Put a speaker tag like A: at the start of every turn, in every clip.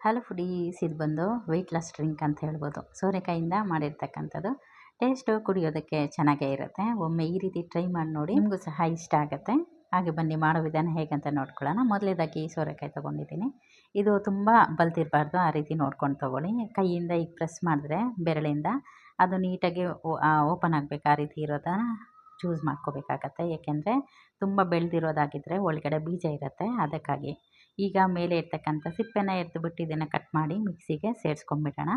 A: Hello foodies, ಇದು ಬಂದು weight loss drink ಅಂತ ಹೇಳ್ಬೋದು. ಸೋರೆಕಾಯಿಂದ ಮಾಡಿರ್ತಕ್ಕಂಥದ್ದು. ಟೇಸ್ಟು ಕುಡಿಯೋದಕ್ಕೆ ಚೆನ್ನಾಗೇ ಇರುತ್ತೆ. ಒಮ್ಮೆ ಈ ರೀತಿ ಟ್ರೈ ಮಾಡಿ ನೋಡಿ ನಿಮಗೂ ಸಹ ಇಷ್ಟ ಆಗುತ್ತೆ. ಹಾಗೆ ಬನ್ನಿ, ಮಾಡೋ ವಿಧಾನ ಹೇಗಂತ ನೋಡ್ಕೊಳ್ಳೋಣ. ಮೊದಲೇದಾಗಿ ಸೋರೆಕಾಯಿ ತೊಗೊಂಡಿದ್ದೀನಿ. ಇದು ತುಂಬ ಬಲ್ತಿರಬಾರ್ದು, ಆ ರೀತಿ ನೋಡ್ಕೊಂಡು ತೊಗೊಳ್ಳಿ. ಕೈಯಿಂದ ಈಗ ಪ್ರೆಸ್ ಮಾಡಿದ್ರೆ ಬೆರಳಿಂದ ಅದು ನೀಟಾಗಿ ಓಪನ್ ಆಗಬೇಕು, ಆ ರೀತಿ ಇರೋದನ್ನ ಚೂಸ್ ಮಾಡ್ಕೋಬೇಕಾಗತ್ತೆ. ಏಕೆಂದರೆ ತುಂಬ ಬೆಳೆದಿರೋದಾಗಿದ್ದರೆ ಒಳಗಡೆ ಬೀಜ ಇರುತ್ತೆ. ಅದಕ್ಕಾಗಿ ಈಗ ಮೇಲೆ ಇರ್ತಕ್ಕಂಥ ಸಿಪ್ಪೆನ ಎತ್ಬಿಟ್ಟು ಇದನ್ನು ಕಟ್ ಮಾಡಿ ಮಿಕ್ಸಿಗೆ ಸೇರಿಸ್ಕೊಂಡ್ಬಿಡೋಣ.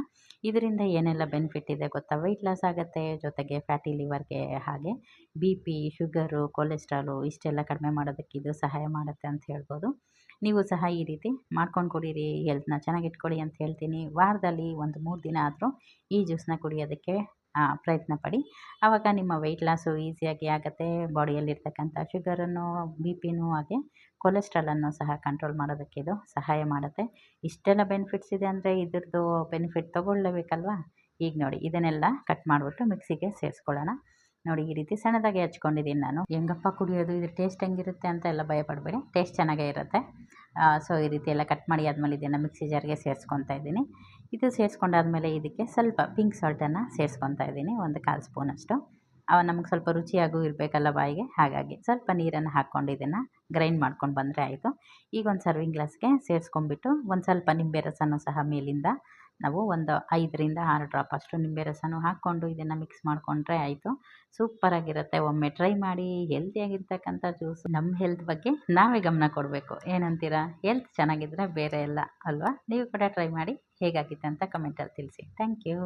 A: ಇದರಿಂದ ಏನೆಲ್ಲ ಬೆನಿಫಿಟ್ ಇದೆ ಗೊತ್ತಾ? ವೆಯ್ಟ್ ಲಾಸ್ ಆಗುತ್ತೆ, ಜೊತೆಗೆ ಫ್ಯಾಟಿ ಲಿವರ್ಗೆ ಹಾಗೆ ಬಿ ಪಿ ಶುಗರು ಕೊಲೆಸ್ಟ್ರಾಲು ಇಷ್ಟೆಲ್ಲ ಕಡಿಮೆ ಮಾಡೋದಕ್ಕೆ ಇದು ಸಹಾಯ ಮಾಡುತ್ತೆ ಅಂತ ಹೇಳ್ಬೋದು. ನೀವು ಸಹ ಈ ರೀತಿ ಮಾಡ್ಕೊಂಡು ಕುಡೀರಿ ಹೆಲ್ತ್ನ ಚೆನ್ನಾಗಿ ಇಟ್ಕೊಳ್ಳಿ ಅಂತ ಹೇಳ್ತೀನಿ. ವಾರದಲ್ಲಿ ಒಂದು ಮೂರು ದಿನ ಆದರೂ ಈ ಜ್ಯೂಸನ್ನ ಕುಡಿಯೋದಕ್ಕೆ ಪ್ರಯತ್ನ ಪಡಿ. ಆವಾಗ ನಿಮ್ಮ ವೆಯ್ಟ್ ಲಾಸು ಈಸಿಯಾಗಿ ಆಗುತ್ತೆ. ಬಾಡಿಯಲ್ಲಿರ್ತಕ್ಕಂಥ ಶುಗರನ್ನು ಬಿ ಪಿನೂ ಹಾಗೆ ಕೊಲೆಸ್ಟ್ರಾಲನ್ನು ಸಹ ಕಂಟ್ರೋಲ್ ಮಾಡೋದಕ್ಕೆ ಇದು ಸಹಾಯ ಮಾಡುತ್ತೆ. ಇಷ್ಟೆಲ್ಲ ಬೆನಿಫಿಟ್ಸ್ ಇದೆ ಅಂದರೆ ಇದ್ರದ್ದು ಬೆನಿಫಿಟ್ ತೊಗೊಳ್ಳಬೇಕಲ್ವಾ? ಈಗ ನೋಡಿ, ಇದನ್ನೆಲ್ಲ ಕಟ್ ಮಾಡಿಬಿಟ್ಟು ಮಿಕ್ಸಿಗೆ ಸೇರಿಸ್ಕೊಳ್ಳೋಣ. ನೋಡಿ, ಈ ರೀತಿ ಸಣ್ಣದಾಗಿ ಹಚ್ಕೊಂಡಿದ್ದೀನಿ ನಾನು. ಹೆಂಗಪ್ಪ ಕುಡಿಯೋದು? ಇದು ಟೇಸ್ಟ್ ಹೆಂಗಿರುತ್ತೆ ಅಂತ ಎಲ್ಲ ಭಯಪಡಬೇಡಿ. ಟೇಸ್ಟ್ ಚೆನ್ನಾಗೇ ಇರುತ್ತೆ. ಸೊ ಈ ರೀತಿ ಎಲ್ಲ ಕಟ್ ಮಾಡಿ ಆದಮೇಲೆ ಇದನ್ನು ಮಿಕ್ಸಿ ಜಾರ್ಗೆ ಸೇರಿಸ್ಕೊತಾ ಇದ್ದೀನಿ. ಇದು ಸೇರಿಸ್ಕೊಂಡಾದ್ಮೇಲೆ ಇದಕ್ಕೆ ಸ್ವಲ್ಪ ಪಿಂಕ್ ಸಾಲ್ಟನ್ನು ಸೇರಿಸ್ಕೊತಾ ಇದ್ದೀನಿ. ಒಂದು ಕಾಲು ಸ್ಪೂನಷ್ಟು ನಮಗೆ ಸ್ವಲ್ಪ ರುಚಿಯಾಗೂ ಇರಬೇಕಲ್ಲ ಬಾಯಿಗೆ. ಹಾಗಾಗಿ ಸ್ವಲ್ಪ ನೀರನ್ನು ಹಾಕ್ಕೊಂಡು ಇದನ್ನು ಗ್ರೈಂಡ್ ಮಾಡ್ಕೊಂಡು ಬಂದರೆ ಆಯಿತು. ಈಗ ಒಂದು ಸರ್ವಿಂಗ್ ಗ್ಲಾಸ್ಗೆ ಸೇರಿಸ್ಕೊಂಡ್ಬಿಟ್ಟು ಒಂದು ಸ್ವಲ್ಪ ನಿಂಬೆ ರಸನೂ ಸಹ ಮೇಲಿಂದ ನಾವು ಒಂದು ಐದರಿಂದ ಆರು ಡ್ರಾಪ್ ಅಷ್ಟು ನಿಂಬೆ ರಸನೂ ಹಾಕ್ಕೊಂಡು ಇದನ್ನು ಮಿಕ್ಸ್ ಮಾಡಿಕೊಂಡ್ರೆ ಆಯಿತು. ಸೂಪರಾಗಿರುತ್ತೆ ಒಮ್ಮೆ ಟ್ರೈ ಮಾಡಿ ಹೆಲ್ತಿಯಾಗಿರ್ತಕ್ಕಂಥ ಜ್ಯೂಸ್ ನಮ್ಮ ಹೆಲ್ತ್ ಬಗ್ಗೆ ನಾವೇ ಗಮನ ಕೊಡಬೇಕು. ಏನಂತೀರಾ? ಹೆಲ್ತ್ ಚೆನ್ನಾಗಿದ್ದರೆ ಬೇರೆ ಎಲ್ಲ ಅಲ್ವಾ? ನೀವು ಕೂಡ ಟ್ರೈ ಮಾಡಿ ಹೇಗಾಗಿತ್ತು ಅಂತ ಕಮೆಂಟಲ್ಲಿ ತಿಳಿಸಿ. Thank you